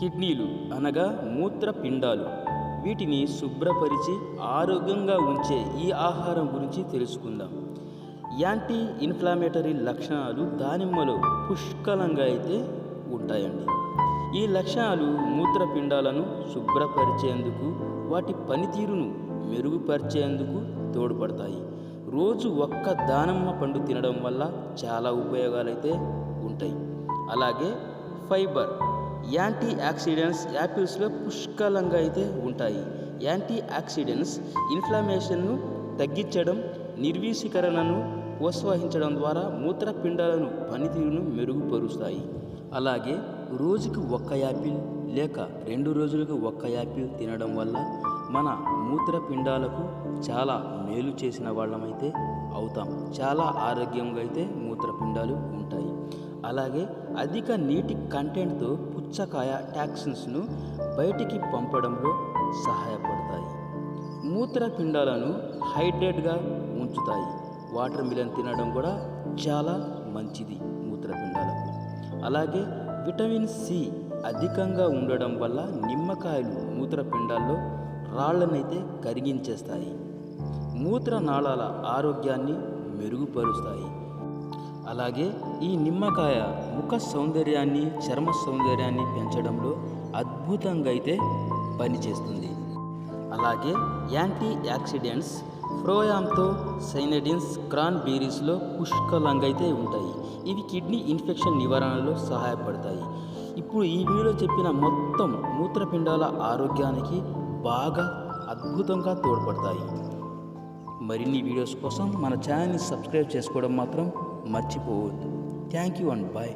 కిడ్నీలు అనగా మూత్రపిండాలు. వీటిని శుభ్రపరిచి ఆరోగ్యంగా ఉంచే ఈ ఆహారం గురించి తెలుసుకుందాం. యాంటీ ఇన్ఫ్లామేటరీ లక్షణాలు దానిమ్మలో పుష్కలంగా అయితే ఉంటాయండి. ఈ లక్షణాలు మూత్రపిండాలను శుభ్రపరిచేందుకు వాటి పనితీరును మెరుగుపరిచేందుకు తోడ్పడతాయి. రోజు ఒక్క దానిమ్మ పండు తినడం వల్ల చాలా ఉపయోగాలైతే ఉంటాయి. అలాగే ఫైబర్ యాంటీ ఆక్సిడెంట్స్ యాపిల్స్లో పుష్కలంగా అయితే ఉంటాయి. యాంటీ ఆక్సిడెంట్స్ ఇన్ఫ్లమేషన్ను తగ్గించడం నిర్వీసీకరణను ప్రోత్సహించడం ద్వారా మూత్రపిండాలను పనితీరును మెరుగుపరుస్తాయి. అలాగే రోజుకి ఒక్క యాపిల్ లేక రెండు రోజులకు ఒక్క యాపిల్ తినడం వల్ల మన మూత్రపిండాలకు చాలా మేలు చేసిన వాళ్ళమైతే అవుతాం. చాలా ఆరోగ్యంగా అయితే మూత్రపిండాలు ఉంటాయి. అలాగే అధిక నీటి కంటెంట్తో పుచ్చకాయ టాక్సిన్స్ను బయటికి పంపడంలో సహాయపడతాయి. మూత్రపిండాలను హైడ్రేట్గా ఉంచుతాయి. వాటర్ మిలన్ తినడం కూడా చాలా మంచిది మూత్రపిండాలకు. అలాగే విటమిన్ సి అధికంగా ఉండడం వల్ల నిమ్మకాయలు మూత్రపిండాల్లో రాళ్ళనైతే కరిగించేస్తాయి. మూత్రనాళాల ఆరోగ్యాన్ని మెరుగుపరుస్తాయి. అలాగే ఈ నిమ్మకాయ ముఖ సౌందర్యాన్ని చర్మ సౌందర్యాన్ని పెంచడంలో అద్భుతంగా అయితే పనిచేస్తుంది. అలాగే యాంటీ యాక్సిడెంట్స్ ఫ్రోయాంతో సైనడిన్స్ క్రాన్ బీరీస్లో పుష్కలంగా అయితే ఉంటాయి. ఇవి కిడ్నీ ఇన్ఫెక్షన్ నివారణలో సహాయపడతాయి. ఇప్పుడు ఈ వీడియోలో చెప్పిన మొత్తం మూత్రపిండాల ఆరోగ్యానికి బాగా అద్భుతంగా తోడ్పడతాయి. మరిన్ని వీడియోస్ కోసం మన ఛానల్ని సబ్స్క్రైబ్ చేసుకోవడం మాత్రం మర్చిపోవద్దు థ్యాంక్ యూ అండ్ బాయ్